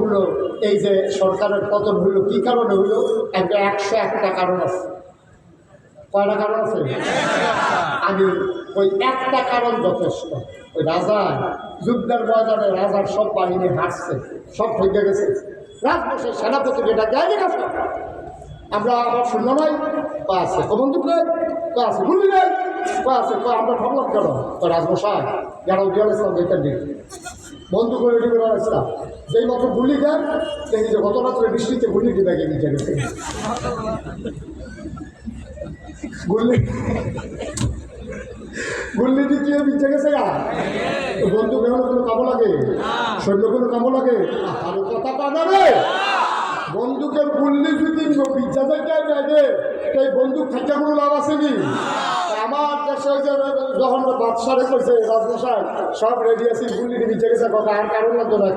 হলো, এই যে সরকারের পতন হইল কি কারণে হইল একটা একশো একটা কারণ আছে। কয়টা কারণ আছে? আমি ওই একটা কারণ যথেষ্ট। ওই রাজা, যুদ্ধের ময়দানে রাজার সব বাহিনী হাঁটছে সব থেকে গেছে। রাজবংশের সেনাপতি যেটা দেয়নি কাছে আমরা আমার শূন্য নাই বা আছে? কবন্দুক নাই বা আছে? নাই বা আমরা ঠকলাম কেন? বন্ধু করে করে আসলাম যেই মতো গুলি দেন, দেখি যে গত রাত্রে বৃষ্টিতে গুলি নিচে গেছে। গুল্লি গুল্লি বিচ্ছে গেছে গা বন্ধু কেমন কোনো কামো লাগে? সৈন্য কোনো কামো লাগে? আরও কথা পানা রে। গুল্লি যদি বিচ্ছা থেকে এই বন্দুক কোনো লাভ আসেনি যখন বাদশারে করছে রাজমশাই সব রেডি আছে কথা আর কারণ লাগতো না।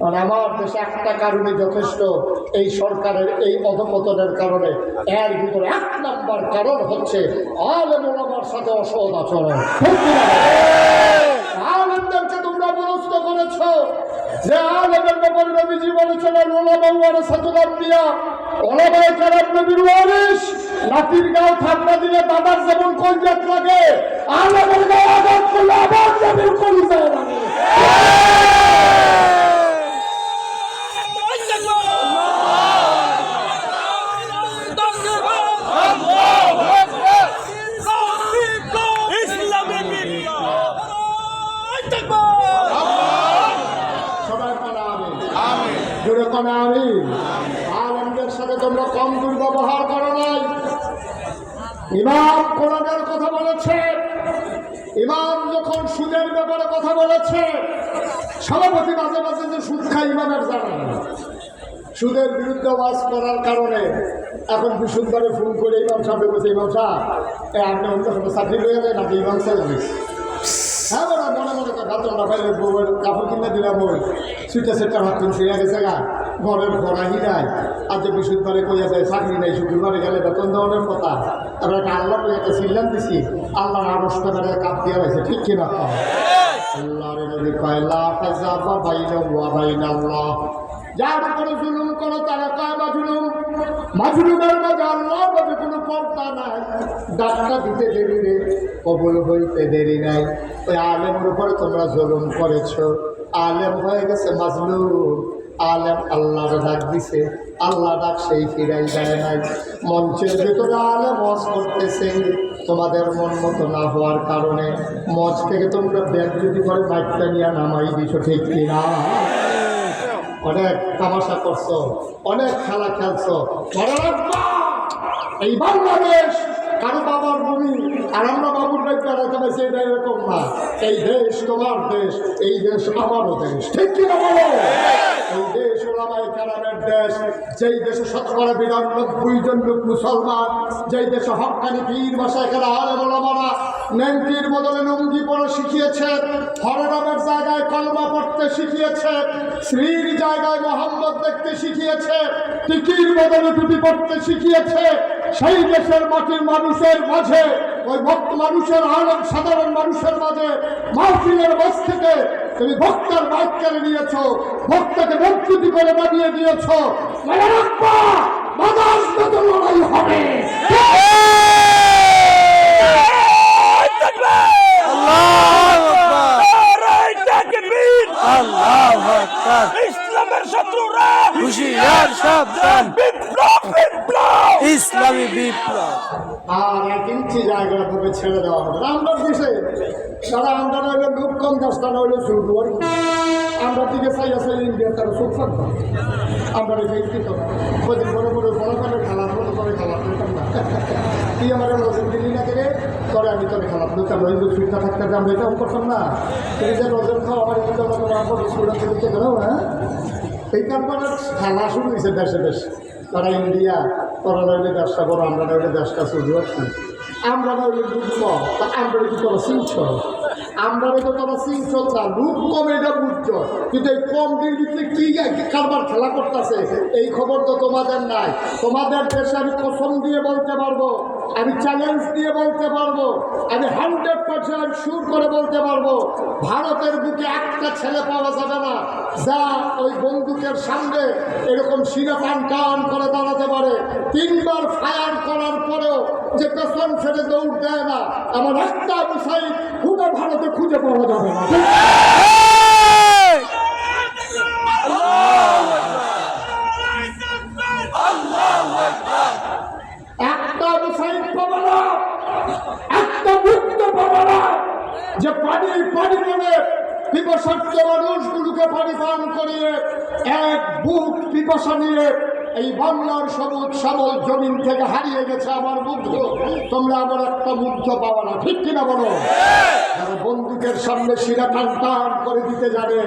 কারণ আমার দেশে একটা কারণে যথেষ্ট এই সরকারের এই অধপতনের কারণে। এর ভিতরে এক নাম্বার কারণ হচ্ছে আলেম ওলামার সাথে অসৎ আচরণ। ঠিক কি তোমরা বরস্ত করেছ। যে আলেমের ব্যাপারে নবীজি বলেছিলেন ওলামা ওয়ারে সাতুলাম দিয়া ওলামায় কারাম নবীর ওয়ারিস নাতির গাও ঠান্ডা দিলে দাদার যেমন কলজাত লাগে আলেমের গাও আঘাত করলে আবার নবীর কলিজায় লাগে সবাই কনা আমি জোরে কনা আমি আলেমদের সাথে তোমরা কম দুর্ব্যবহার করো নাই। ইমাম কোরআনের কথা বলেছে। ইমাম যখন সুদের ব্যাপারে কথা বলেছে, সভাপতি মাঝে মাঝে যে সুদ খায় ইমামের জানা সুদের বিরুদ্ধে ওয়াজ করার কারণে এখন বিশুদ্ধভাবে ফোন করে ইমাম সাহেব বলছে ইমাম সাহেব আপনি অন্য কোনো চাকরি লয়ে যায় নাকি ইমাম সাহেব হ্যাঁ মনে মনে কাতর না পাইলে কাপড় কিনে দিলাম ওই সুইটা সেটা হাত তুলছে গেছে গা। ঘরের ঘোরাহি নাই। আর যে বিশুদ্ধবারে কইয়া যায়, চাকরি নাই, শুক্রবারে গেলে বেতন দেওয়ানোর কথা। আমরা একটা আল্লাহ কই একটা সিল্লাম দিছি, আল্লাহ আরস টাকারে কাপ দিয়া রয়েছে ঠিক কিনা উপরে জুলুম কোনো নাই। ডাক্তার নেই তোমরা জুলুম করেছ। আলেম হয়ে গেছে মাজলুম। আলেম আল্লাহর ডাক দিছে আল্লাহ ডাক সেই ফিরাই যায় নাই। মঞ্চের ভেতরে আলেম মজ করতেছে, তোমাদের মন মতো না হওয়ার কারণে মঞ্চ থেকে তোমরা ব্যাগ যদি করে বাইকটা নিয়ে নামাই দিছো, ঠিক কিনা? অনেক তামাশা করছ, অনেক খেলা খেলছো। এই বাংলাদেশ! কারও বাবার ভূমি আর আমরা বাবুর রাজ্য রাখতে এটা এরকম না। এই দেশ তোমার দেশ, এই দেশ আমারও দেশ। ঠিক কি না বলো? এই দেশ ওলামাই কারামের দেশ, যেই দেশে শতকরা বিরানব্বই জন লোক মুসলমান, যেই দেশে হকানি পীর বাসায় খেলা আলে ওলামারা নেংটির বদলে লুঙ্গি পরে শিখিয়েছে হরনামের জায়গায় কলমা পড়তে শিখিয়েছে শ্রীর জায়গায় মোহাম্মদ দেখতে শিখিয়েছে টিকির বদলে টুপি পড়তে শিখিয়েছে সেই দেশের মাটির মানুষের মাঝে, ওই ভক্ত মানুষের আলম সাধারণ মানুষের মাঝে মাহফিলের বাস থেকে তুমি ভক্তার বাইক কেড়ে নিয়েছ, ভক্তকে বঞ্চিত করে বানিয়ে দিয়েছ। লড়াই হবে ইসলামের শত্রুরা হুশিয়ার সাবধান বিপ্লব বিপ্লব ইসলামী বিপ্লব আর এক ইঞ্চি জায়গা ভাবে ছেড়ে দেওয়া হবে আমরা দিছে সারা আমরা নইলে লোক কম দশটা নইলে শুরু করি আমরা দিকে চাই আছে ইন্ডিয়া তারা সুখ থাকব আমরা দিত প্রতি বড় বড় বড় করে খেলা, বড় করে খেলা। তুই আমার নজর দিলি না করে তোরে আমি তোরে খেলা করতাম ওই যে সুবিধা থাকতে আমরা এটা করতাম না। তুই যে নজর খাও আমার কিন্তু আমার আমার স্টুডেন্ট দিতে গেল হ্যাঁ? এই কারণে খেলা শুরু হয়েছে দেশে দেশে। তারা ইন্ডিয়া, তোরা নইলে দেশটা বড়, আমরা নইলে দেশটা শুরু আমরা নইলে তা আমরা কি তোরা চিনছ? আমরা তো তোমার সিংসল না রূপ কম এটা বুঝছ। কিন্তু এই কম ভিতরে কি কারবার খেলা করতেছে? এই খবর তো তোমাদের নাই। তোমাদের দেশে আমি কসম দিয়ে বলতে পারব। আমি চ্যালেঞ্জ দিয়ে বলতে পারব। আমি হান্ড্রেড পার্সেন্ট শুর করে বলতে পারব, ভারতের বুকে একটা ছেলে পাওয়া যাবে না, যা ওই বন্দুকের সামনে এরকম শিরা টান টান করে দাঁড়াতে পারে। তিনবার ফায়ার করার পরেও যে পেছন ছেড়ে দৌড় দেয় না, আমার একটা বিষয় পুরো ভারতে খুঁজে পাওয়া যাবে না এই! একটা বিষয় পাবো না একটা মুক্ত পাবো না যে পানি পানি বলে পিপাসার্থ মানুষগুলোকে পানি পান করিয়ে এক বুক পিপাসা নিয়ে এই বাংলার সবুজ সবল জমিন থেকে হারিয়ে গেছে আমার মুগ্ধ। তোমরা আমার একটা মুগ্ধ পাবো না, ঠিক কিনা বলো? যারা বন্দুকের সামনে শিরা টান টান করে দিতে জানে,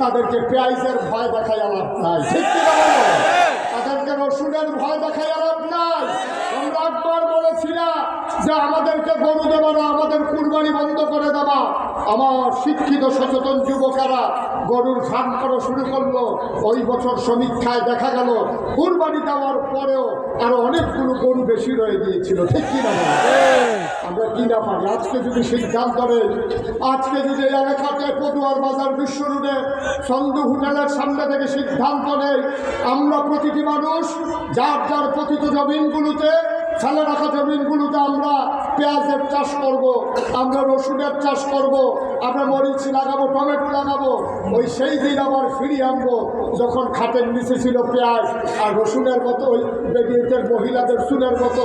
তাদেরকে পেঁয়াজের ভয় দেখাই আলাপ নাই, ঠিক কিনা বলো? তাদেরকে রসুনের ভয় দেখাই আলাপ যে আমাদেরকে গরু দেবা না, আমাদের কুরবানি বন্ধ করে দেবা। আমার শিক্ষিত, সচেতন যুবকেরা গরুর খান করা শুরু করল। ওই বছর সমীক্ষায় দেখা গেল, কুরবানি দেওয়ার পরেও আরও অনেকগুলো গরু বেশি রয়ে গিয়েছিল। ঠিক কিনা? আমরা কি না পারি? আজকে যদি সিদ্ধান্ত নেই, আজকে যদি এলাকাতে পদুয়ার বাজার বিশ্ব রোডে সন্ধু হোটেলের সামনে থেকে সিদ্ধান্ত নেই, আমরা প্রতিটি মানুষ, যার যার পতিত জমিনগুলোতে ফেলে রাখা জমিনগুলোতে আমরা পেঁয়াজের চাষ করব। আমরা রসুনের চাষ করব। আমরা মরিচ লাগাবো, টমেটো লাগাবো, ওই সেই দিন আবার ফিরিয়ে আনব যখন খাটের নিচে ছিল পেঁয়াজ আর রসুনের মতো, ওই বেডিয়েতের মহিলাদের চুলের মতো,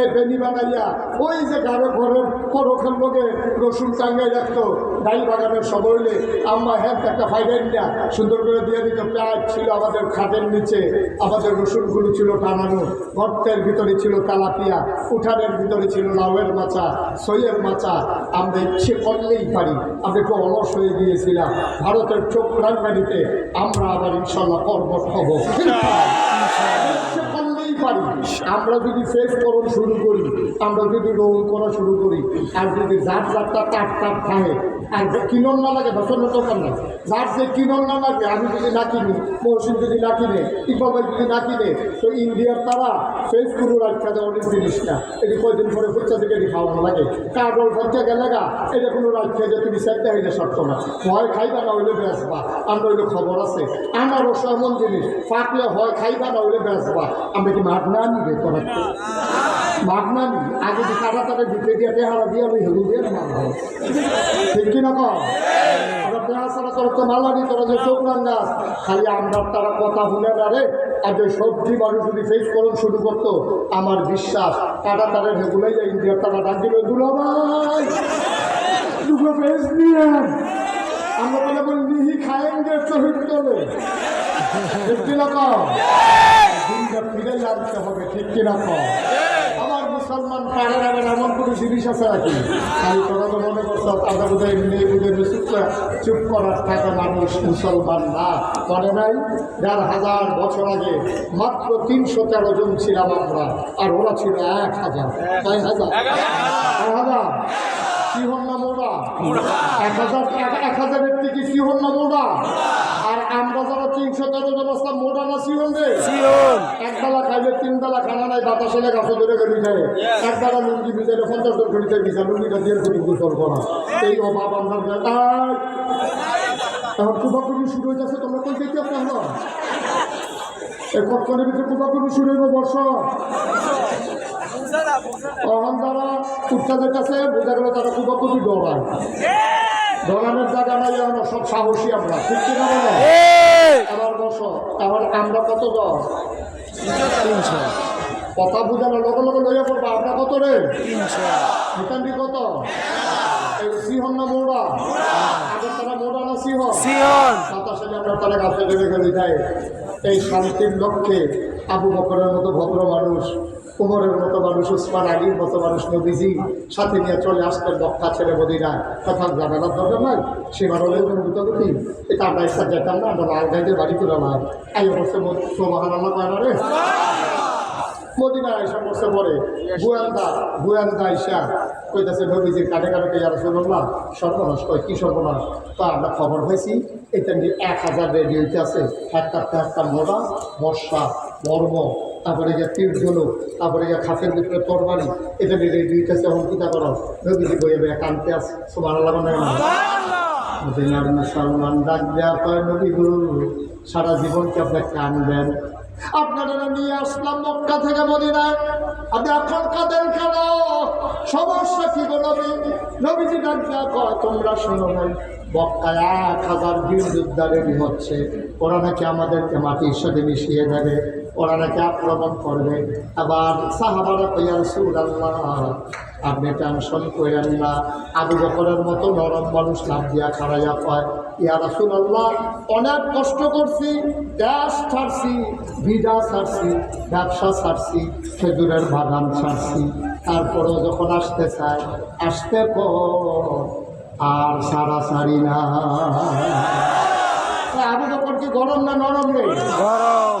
এই বেনি বানাইয়া, ওই যে গাড়ো ঘরের পরখান লোকে রসুন টাঙ্গাই রাখতো ডাই বাগানের সবইলে আম্মা হ্যাঁ একটা ফাইডাইন না সুন্দর করে দিয়ে দিত পেঁয়াজ ছিল আমাদের খাটের নিচে আমাদের রসুনগুলো ছিল টানানো গর্তের ভিতরে ছিল তালাপিয়া উঠানের ভিতরে ছিল লাউয়ের মাচা সইয়ের মাচা আমরা ইচ্ছে করলেই পারি আমরা একটু অলস হয়ে গিয়েছিলাম। ভারতের চোখ রাঙ্গানিতে আমরা আবার ইনশাল্লাহ পর্বত হব। পারি। আমরা যদি ফেস করণ শুরু করি, আমরা যদি রোল করা শুরু করি, আর যদি যার যারটা টাপ টাপ খায় আর যে কিনন না লাগে বছর দোকান না। যার যে কিনন না লাগে, আমি যদি না কিনি, মহসিন যদি না কিনে, ইকবাল যদি না কিনে, তো ইন্ডিয়ার তারা ফেস পুরো রাখা দেয় অনেক জিনিস না। এটি কয়দিন পরে হচ্ছে থেকে এটি খাওয়ানো লাগে। কার্ডল ভরতে গেলে গা, এটা কোনো রাখা যে তুমি চাইতে শর্ত না ভয় খাইবা না হইলে বেসবা আমরা হইলে খবর আছে। আনারস এমন জিনিস পাকলে হয় খাইবা না হইলে বেসবা আমরা কি মাঠ না নিবে তোরা মাঠ না নি। আগে যে কাটা তারা দিতে দিয়ে দিয়ে আমি হেলু দিয়ে না মারব ঠিক কি না কর আমরা ছাড়া তোর তো মালানি তোরা যে চোখরান গাছ। খালি আমরা তারা কথা শুনে না রে আর যে সবজি মানুষ যদি ফেস করুন শুরু করতো আমার বিশ্বাস কাটা তাদের হেগুলাই যায় ইন্ডিয়ার তারা ডাক দিল দুলো ভাই দুটো ফেস নিয়ে আমরা বলে বলি নিহি খায়েঙ্গে শহীদ তোলে ঠিক কিনা কম দিনটা ফিরে আনতে হবে ঠিক কিনা আমার মুসলমান পাড়ার আবার এমন কোনো জিনিস আছে নাকি? খালি তোরা তো মনে করছ তাদের বোধহয় এমনি বুঝে চুপ করে- করার থাকে মানুষ মুসলমান না। মনে নাই? দেড় হাজার বছর আগে মাত্র তিনশো তেরো জন ছিলাম আমরা আর ওরা ছিল এক হাজার। কয় হাজার? এক হাজার। কি হন না মোড়া এক হাজার এক- হাজারের থেকে কি হন না মোড়া আর আমরা যারা তিনশো আসলাম মোড়া না সিহন রে? এক বেলা খাইলে তিন বেলা খানা নাই বাতাসে গাছে ধরে গেলি যায় এক বেলা লুঙ্গি ভিজাইলে পঞ্চাশ জন ঘড়িতে ভিজা লুঙ্গিটা দিয়ে খুবই গোসল করা এই অভাব আমরা। এখন কুবাকুবি শুরু হয়ে যাচ্ছে তোমরা কই আপনার এই কতক্ষণের ভিতরে কুবাকুবি শুরু হইব বর্ষ অহন তারা উত্তাদের কাছে বোঝা গেল তারা কুবাকুবি ডরায়। জায়গা নাই আমরা সব সাহসী আমরা। ঠিক কিনা বলো? এই! আবার বসো তাহলে আমরা কত জন তিনশো। কথা বুঝানো লগে লগে লইয়া পড়বা আমরা কত রে? ভুটানটি কত? সিহন না মোড়া আগের তারা মোড়া না সিহন সিওন বাতাসে আমরা তারা গাছে লেগে গেলে যায় এই শান্তির লক্ষ্যে আবু বকরের মতো ভদ্র মানুষ উমরের মতো মানুষ, উসমান আলীর মতো মানুষ, নবীজি সাথে নিয়ে চলে আসতেন বক্কা ছেড়ে মদিনা কথা জানানোর দরকার নাই সীমার হলেও কোনো এটা আমরা ইচ্ছা যেতাম না, আমরা লাল গাইতে বাড়ি তুলে না এই অবশ্য সোবাহান আল্লাহ পায় বসে তো আমরা খবর নিয়ে এক হাজার রেডিওতে আছে মোড়া বর্ষা মর্ম তারপরে যে তীর ধনুক তারপরে যে খাসের ভিতরে তরবারি এটা নিয়ে রেডিওতে আছে এখন কিতা করো। নবীজি বইয়ে বইয়ে কানতে আছে সবার আল্লাহ না। মদিনার মুসলমান ডাক দেওয়া কয় নবী সারা জীবনকে আপনি কানবেন? আপনারা নিয়ে আসলাম মক্কা থেকে মদিনায় আপনি এখন কাঁদেন কেন সমস্যা কি গো নবী? নবীজি ডাক দেওয়া কয় তোমরা শোনো নাই মক্কায় এক হাজার বীর যোদ্ধা রেডি হচ্ছে। ওরা নাকি আমাদেরকে মাটির সাথে মিশিয়ে দেবে। ওরা নাকি আক্রমণ করবে। আবার সাহাবারা কইয়ার সুর আল্লাহ আপনি টেনশন করেন না। আবু বকরের মতো নরম মানুষ লাভ দিয়া খাড়াইয়া পায় ইয়া রাসুল আল্লাহ অনেক কষ্ট করছি, দেশ ছাড়ছি ভিডা ছাড়ছি, ব্যবসা ছাড়ছি, খেজুরের বাগান ছাড়ছি। তারপরেও যখন আসতে চায়, আসতে পর আর সারা সারি না। আবু বকর কি গরম না নরম নেই গরম।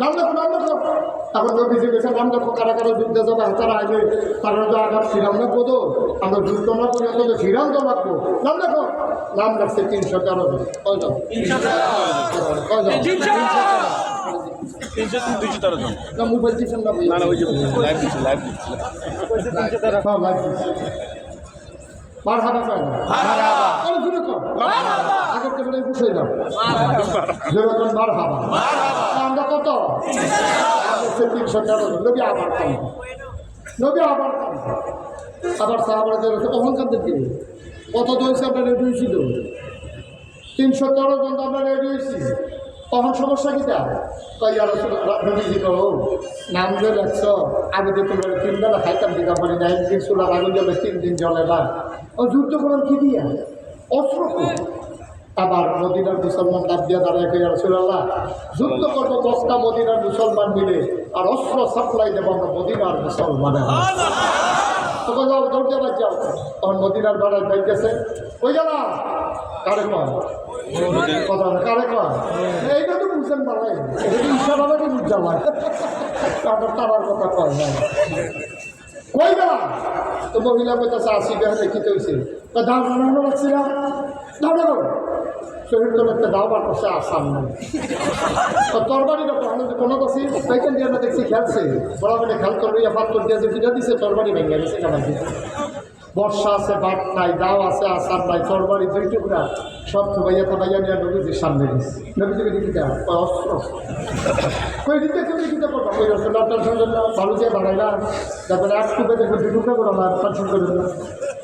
নাম দেখো নাম দেখো এখন নবী জিজ্ঞেসে নাম দেখো কারা কারা যুদ্ধে যাবে তারা আগে তারা তো আঘাত ছিলাম না বোধ আমরা যুদ্ধ না করে তো সিদ্ধান্ত রাখব নাম দেখো নাম রাখছে তিনশো তেরো জন। কয়জন না মোবাইল দিচ্ছেন না লাইভ দিচ্ছে লাইভ দিচ্ছে। হ্যাঁ, লাইভ দিচ্ছে। কয় না। আরে কর। আগের জোরে আমরা কত? আমরা সে তিনশো তেরো জন। নবী আবার কাম। নবী আবার কাম। আবার সাহাবাদের অহংকারদের দিকে কত দইছে আমরা রেডি হয়েছিল তিনশো তেরো জন তো আমরা রেডি হয়েছি। তখন সমস্যা কি তা কই আর নবীজি কো নাম যে রাখছ। আমি তো তোমরা তিন বেলা খাইতাম, দিতাম বলি না একদিন চুলার আগুন জ্বলে, তিন দিন জ্বলে না। ও যুদ্ধ করেন কি দিয়া? অস্ত্র? আবার মদিনার মুসলমান ডাক দিয়া দাঁড়ায় কই, আর সুলাল্লাহ যুদ্ধ করব দশটা মদিনার মুসলমান মিলে, আর অস্ত্র সাপ্লাই দেবো আমরা মদিনার মুসলমানের। তখন যাও দৌড়তে বাদ যাও। তখন মদিনার বেড়ায় বাইকেছে ওই জানা গেলা মহিলা কইতাছে, আসি বেহালে কি হয়েছে তা দাম বানানো লাগছে না, দাও দেখো শরীর তো একটা দাও বার করছে আসাম নাই। তো তরবারি আমি কোনো কাছে পাইকান দিয়ে দেখছি, খেলছে। বড় মানে খেল করবে পাত্তর দিয়ে যে দিছে, তরবারি ভেঙে গেছে বর্ষা আছে বাট নাই দাও আছে আসার নাই তরবারি দুই টুকরা। সব থুবাইয়া থাবাইয়া নিয়ে নবীজির সামনে দিচ্ছে নবীজিকে অস্ত্র? কই দিতে কেউ দিতে পারব ওই রসগোল্লা টেনশন করলাম ভালো বানাইলাম তারপরে এক টুকে টুকরা করে আমার টেনশন করে দিলাম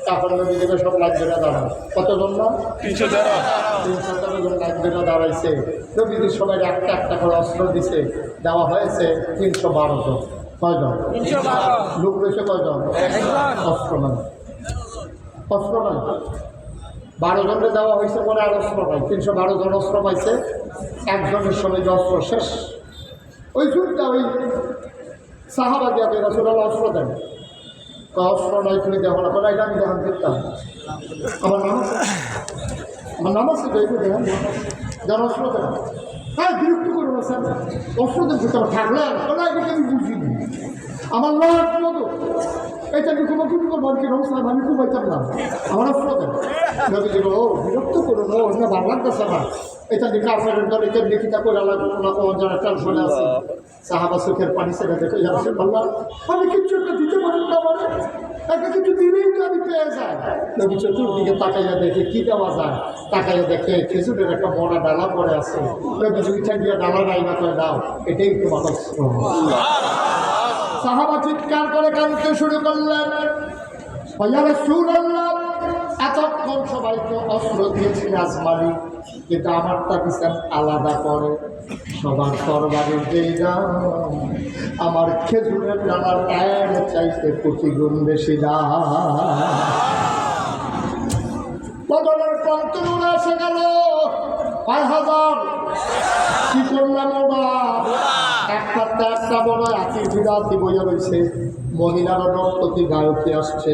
তারপরে নবী দেবে সব লাগবে না দাঁড়া কতজন না? তিনশো তেরো। তিনশো তেরো জন লাগবে না দাঁড়াইছে। নবীদের সবাই একটা একটা করে অস্ত্র দিছে। দেওয়া হয়েছে তিনশো বারো জন। কয়জন? লোক রয়েছে কয়জন? অস্ত্র নয় অস্ত্র নয় বারো জনকে দেওয়া হয়েছে বলে আর অস্ত্র নাই। তিনশো বারো জন অস্ত্র পাইছে। একজনের সময় যে অস্ত্র শেষ। ওই যুগটা ওই সাহাবা দিয়া পেয়ে রসুলাল অস্ত্র দেন। অস্ত্র নয় তুমি দেখো না এটা আমি দেখান দেখতাম আমার নাম আমার নাম আছে তো এইটু দেখেন যেন অস্ত্র দেন। হ্যাঁ বিরক্ত করব স্যার। অস্ত্র ভিতরে থাকলে আমি বুঝিনি। আমার মতো এটা কোনো কিছু করব আমি খুব পাইতাম না। আমার দেন। নবীজি ও বিরক্ত করো না না ভালো লাগতেছে না এটা দিকে আপনার দল এটা লিখিতা করে লাগবে? না কোনো যারা টেনশনে আছে, সাহাবা সুখের পানি সেটা দেখে যাচ্ছে ভাল্লা আমি কিচ্ছু একটা দিতে পারি না আমার। একটা কিছু দিলেই তো আমি পেয়ে যাই। নবী চতুর্দিকে তাকাইয়া দেখে কি দেওয়া যায়। তাকাইয়া দেখে খেজুরের একটা বড় ডালা পড়ে আছে। নবী উঠে গিয়ে ডালা রাইনা করে দাও, এটাই তোমার সাহাবা চিৎকার করে কাঁদতে শুরু করলেন। এতক্ষণ সবাইকে অস্ত্র দিয়েছি আসমানি কিন্তু আমারটা দিচ্ছেন আলাদা করে? সবার তরবারির যেই দাম আমার খেজুরের ডালার এর চাইতে কোটি গুণ বেশি দাম বদলের প্রান্তরে এসে গেল। কয় হাজার। শুনলাম ওরা? একটা একটা বড় আতি বিরাতি বইয়া রয়েছে মহিলারা রক্ততি গায়কে আসছে।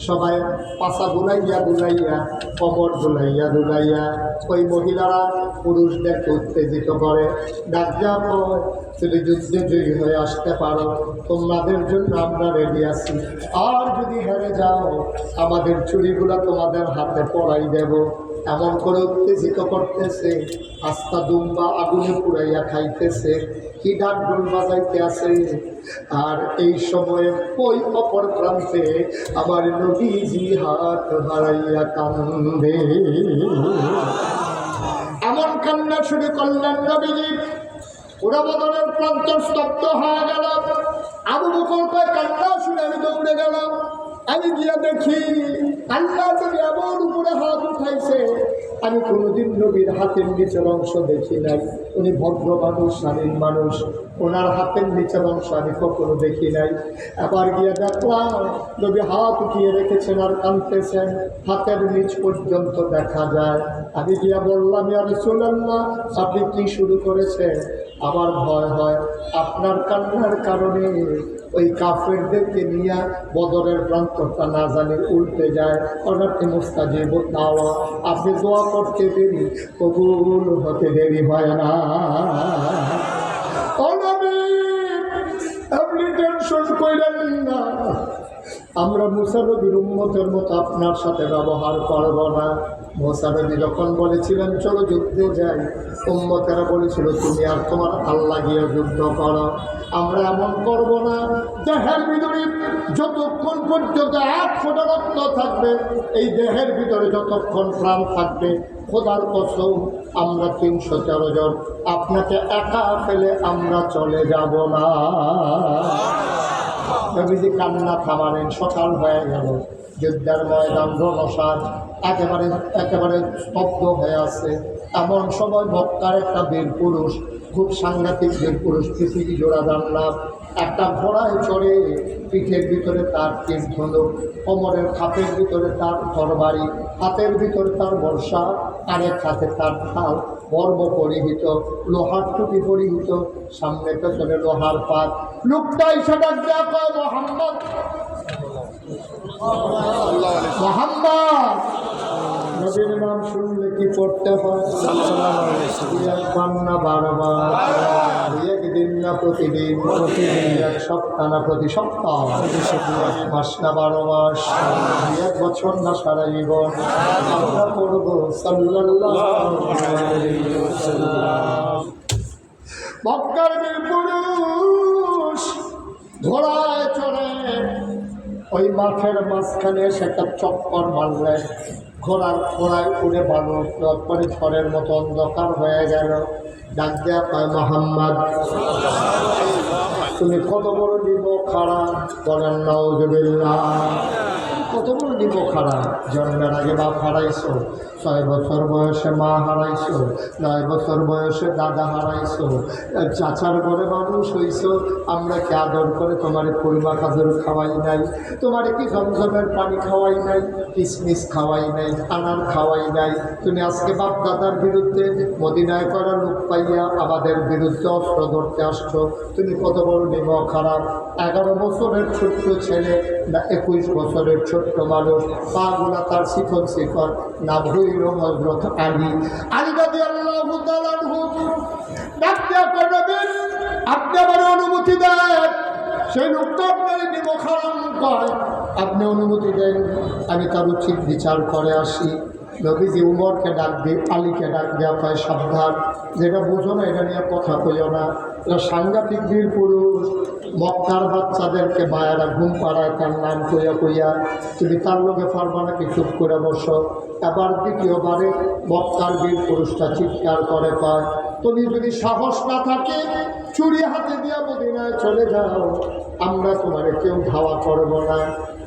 সবাই পাশা বুলাইয়া বুলাইয়া কমর বুলাইয়া বুলাইয়া ওই মহিলারা পুরুষদেরকে উত্তেজিত করে। ডাক যা কয়, তুমি যুদ্ধে জয়ী হয়ে আসতে পারো। তোমাদের জন্য আমরা রেডি আছি। আর যদি হেরে যাও আমাদের চুরিগুলো তোমাদের হাতে পড়াই দেব। এমন করে উত্তেজিত করতেছে, আস্তা দুম্বা আগুনে পুড়াইয়া খাইতেছে, কি ডাক ডোল বাজাইতে আছে? আর এই সময়ে ওই অপর প্রান্তে আমার নদীজি হাত হারাইয়া কান্দে। এমন কান্না শুরু করলেন নবীজি পুরা বদলের প্রান্ত স্তব্ধ হয়ে গেল। আবু বকর কান্না শুনে আমি দৌড়ে গেলাম। আমি গিয়া দেখি আল্লাহ এমন উপরে হাত উঠাইছে, আমি কোনোদিন নবীর হাতের নিচের অংশ দেখি নাই। উনি ভদ্র মানুষ, স্বাধীন মানুষ। ওনার হাতের নিচের অংশ আমি কখনো দেখি নাই। আবার গিয়ে দেখলাম, নবী হাত উঠিয়ে রেখেছেন আর কাঁদতেছেন। হাতের নিচ পর্যন্ত দেখা যায়। আমি গিয়া বললাম ইয়ার না আপনি কি শুরু করেছেন? আমার ভয় হয়। আপনার কান্নার কারণে ওই কাফেরদেরকে নিয়ে বদরের প্রান্তটা না জানি উল্টে যায়। অনার্থে মুস্তাজিব দাওয়া, আপনি দোয়া করতে দেরি, কবুল হতে দেরি হয় না। আপনি টেনশন না। আমরা মুসানবীর উম্মতের মতো আপনার সাথে ব্যবহার করব না। মোসানবী যখন বলেছিলেন, চলো যুদ্ধে যাই। উম্মতেরা বলেছিল, তুমি আর তোমার আল্লাহ গিয়ে যুদ্ধ করো। আমরা এমন করব না। দেহের ভিতরে যতক্ষণ পর্যন্ত এক ফোটা রক্ত থাকবে, এই দেহের ভিতরে যতক্ষণ প্রাণ থাকবে, খোদার কসম, আমরা তিনশো তেরো জন। আপনাকে একা ফেলে আমরা চলে যাব না। কান্না থামালেন, সকাল হয়ে গেল। যুদ্ধের ময়দান রণসাজ একেবারে একেবারে স্তব্ধ হয়ে আছে। এমন সময় মক্কার একটা বীর পুরুষ খুব সাংঘাতিক বীর পুরুষ পৃথিবী জোড়া জানলাম একটা ঘোড়ায় চড়ে পিঠের ভিতরে তার তীর ধনুক কোমরের খাপের ভিতরে তার তরবারি হাতের ভিতরে তার বর্ষা আরেক হাতে তার ঢাল বর্ম পরিহিত লোহার টুপি পরিহিত সামনে পেছনে লোহার পাত। লোকটা এসে ডাক দেয়া কয় মোহাম্মদ! মোহাম্মদ! নাম শুনলে কি পড়তে হয়? প্রতিদিন। প্রতিদিন না প্রতি সপ্তাহ। মাস এক বছর না সারা জীবন। ঘোড়ায় ওই মাঠের মাঝখানে সেটা চক্কর মারলে, ঘোড়ার ঘোড়ায় উড়ে বানর, তারপরে ঝড়ের মতো অন্ধকার হয়ে গেল। ডাক দেয়া পায় মোহাম্মদ। তুমি কত বড় নিব খাড়া? বলেন নওজবিল্লা কত বড় নিব খারাপ জন্মের আগে বাপ হারাইছো, ছয় বছর বয়সে মা হারাইছো, নয় বছর বয়সে দাদা হারাইছো, চাচার ঘরে মানুষ হইছো, আমরা কে আদর করে তোমার কুলমা খাজুর খাওয়াই নাই? তোমার কি জমজমের পানি খাওয়াই নাই? কিসমিস খাওয়াই নাই? আনার খাওয়াই নাই? তুমি আজকে বাপ দাদার বিরুদ্ধে মদিনায় করা লোক পাইয়া আমাদের বিরুদ্ধে অস্ত্র ধরতে আসছো। তুমি কত বড় নিম খারাপ। এগারো বছরের ছোট্ট ছেলে না একুশ বছরের ছোট্ট মানুষ পাগুলা তার শিখন শিখন, না ভৈর হজরত আলী। আলী আল্লাহ আপনি আমার অনুমতি দেন। সেই লোকটা খারাপ আপনি অনুমতি দেন, আমি তার উচিত বিচার করে আসি। নবীজি উমরকে ডাক দিয়ে, আলীকে ডাক দেওয়া কয় সাবধান। যেটা বুঝো না, এটা নিয়ে কথা কইও না। এটা সাংঘাতিক বীর পুরুষ মক্কার বাচ্চাদেরকে মায়েরা ঘুম পাড়ায় তার নাম কইয়া কইয়া, তুমি তার লোকে নাকি? চুপ করে বসো। এবার দ্বিতীয়বারে মক্কার বীর পুরুষটা চিৎকার করে কয় তুমি যদি সাহস না থাকে চুরি হাতে দিয়া মদিনায় চলে যাও। আমরা তোমার কেউ ধাওয়া করব না।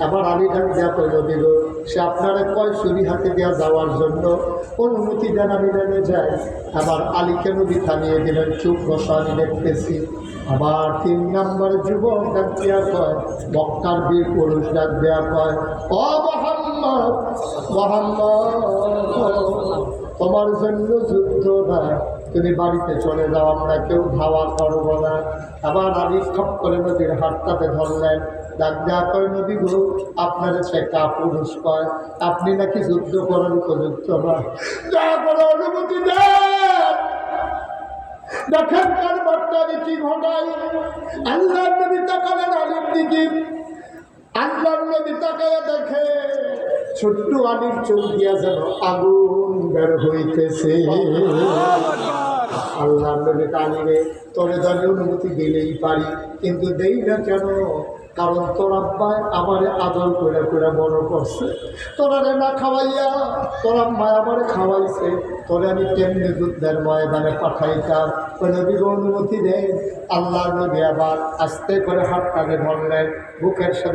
এবার আলিঘাট দেওয়া কইল দিল সে আপনারা কয় চুরি হাতে দেওয়া যাওয়ার জন্য? অনুমতি দেন আমি নেমে যাই আবার আলীকে নদী থামিয়ে দিলেন চুপ বসা দেখতেছি। আবার তিন নম্বর যুবক ডাক দেওয়া কয়, মক্কার বীর পুরুষ ডাক দেওয়া কয়, ও মোহাম্মদ মোহাম্মদ, তোমার জন্য যুদ্ধ না। তুমি বাড়িতে চলে যাও, আমরা কেউ ধাওয়া করব না। আবার আমি খপ করে নদীর হাতটাতে ধরলেন। ডাক যা করে নদী গো আপনার সে কাপুরুষ কয়, আপনি নাকি যুদ্ধ করার উপযুক্ত অনুমতি দেখেন বর্তারে কি আল্লাহ নবী তাকালেন দিকে। আল্লাহ নবী তাকায় দেখে ছোট্ট আলীর চোখ দিয়া যেন আগুন বের হইতেছে। আল্লাহ নবী আলীরে তোরে ধরে অনুমতি দিলেই পারি, কিন্তু দেই না কেন? কারণ তোর আব্বায় আমারে আদর করে করে বড় করছে। তোরা না খাওয়াইয়া, তোর আম্মায় আমারে খাওয়াইছে। তোরে আমি কেমনি যুদ্ধের ময়দানে পাঠাইতাম? ওই নবীর অনুমতি দেয় আল্লাহ নবী আবার আস্তে করে হাতটাকে ধরলেন, বুকের সাথে